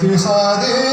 그 사대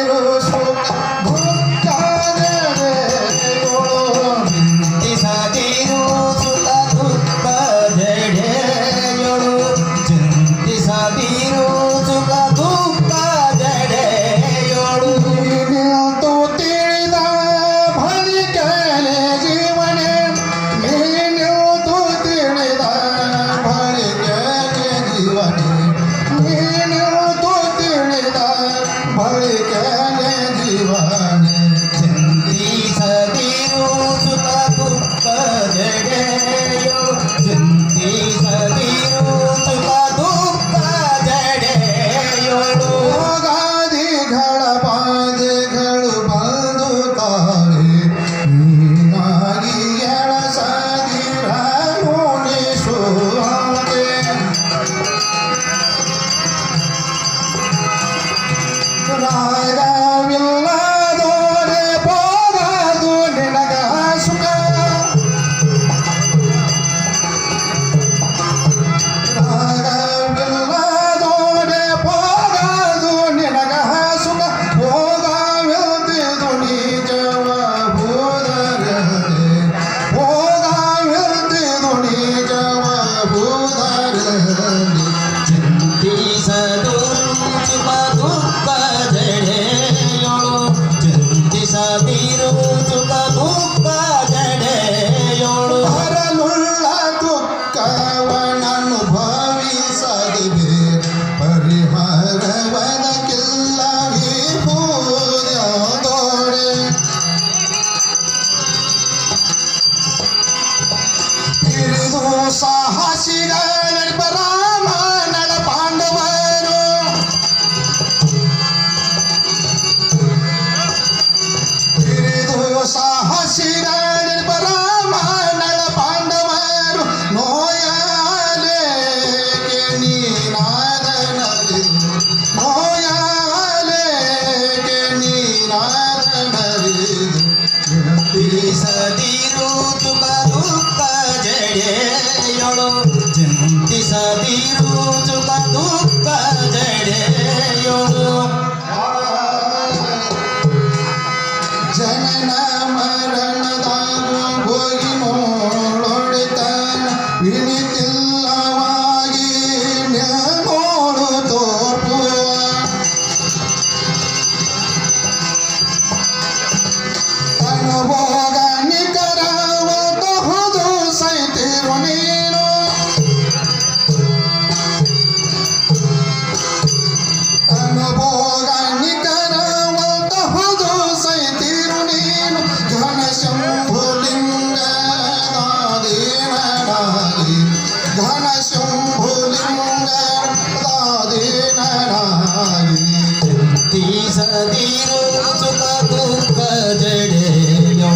చింతిసదీరు సుఖ దుఃఖ జడేయో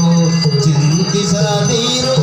చింతిసదీరు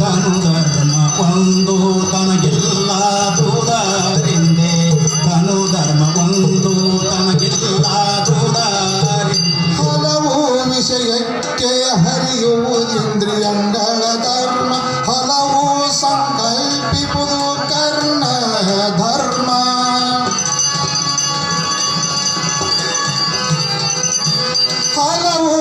ಧನುಧರ್ಮ ಒಂದು ತನಗೆಲ್ಲ ದೂರರಿಂದೆ. ಧನು ಧರ್ಮ ಒಂದು ತನಗೆಲ್ಲ ಹಲವು ವಿಷಯಕ್ಕೆ ಹರಿಯುವುದಿಂದ್ರಿಯಂಗಳ ಧರ್ಮ. ಹಲವು ಸಂಕಲ್ಪಿಪುದು ಕರ್ಣ ಧರ್ಮ. ಹಲವು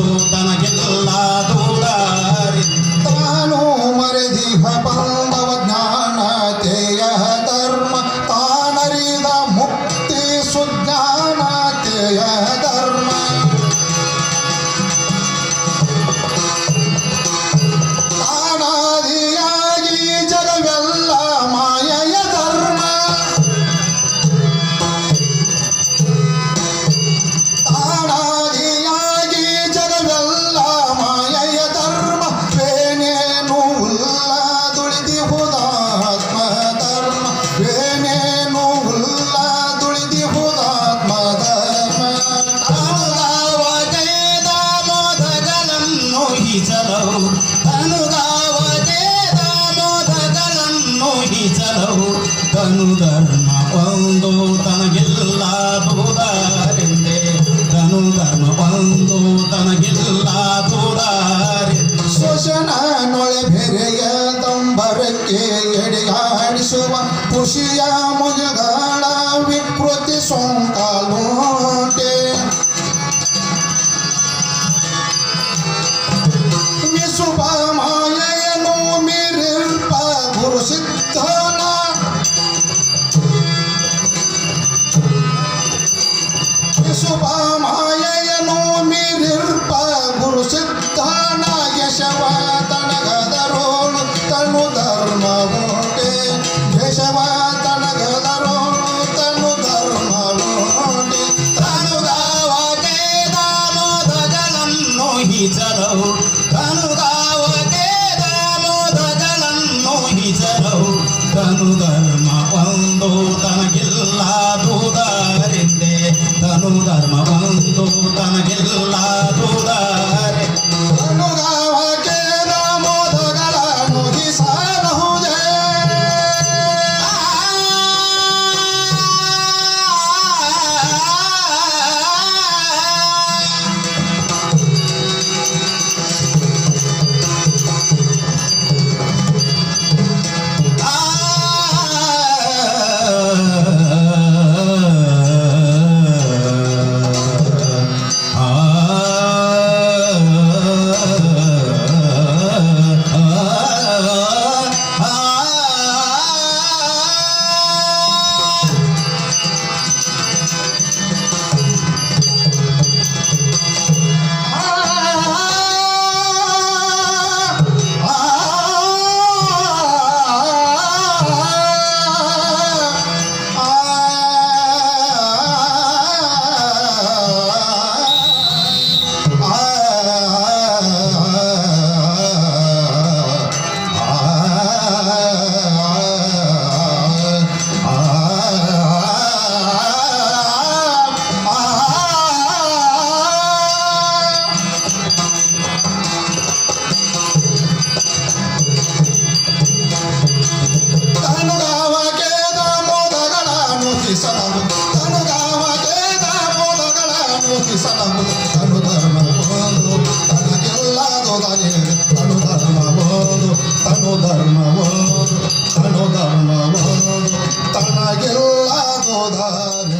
ಸುಲ್ತಾನಗೆ ಅಲ್ಲ ದೂರ ತಾನು ಮರೆದಿಹ ಬಂದ ಧನುಧರ್ಮ ಒಂದು ತನಗಿಲ್ಲ ದೂರಾರಿಂದೆ ಧನುಧರ್ಮ ಒಂದು ತನಗಿಲ್ಲ ದೂರಾರಿ ಶೋಷಣ ನೊಳೆ ಬೆರೆಯ ತಂಬರಕ್ಕೆ ಎಡೆಯಾಡಿಸುವ ಖುಷಿಯ ಮುಜಗಾಡ ವಿಕೃತಿ ಸೋಂಕಾಲು ಕೇಶವ ತನಗದರೋನು ತನು ಧರ್ಮ ಉಂಟೆ ಕೇಶವ ತನಗದರೋನು ತನು ಧರ್ಮ ಉಂಟೆ ತನು ಗಾವಗೆ ದಾನೋದ ಜಲನ್ನು ಹಿಚರವು ತನು ಗಾವಗೆ ದಾನೋದ ಜಲನ್ನು ಹಿಚರವು ತನು ಧರ್ಮ ಒಂದು ತನಗಿಲ್ಲ ದೂದರಿಂದೆ ತನು ಧರ್ಮ ಒಂದು ತನಗಿಲ್ಲ ದೂ ಮೋಹಿಸಬಹುದು ತನು ಧರ್ಮ ಒಂದು ತನಗೆಲ್ಲದುದರೆ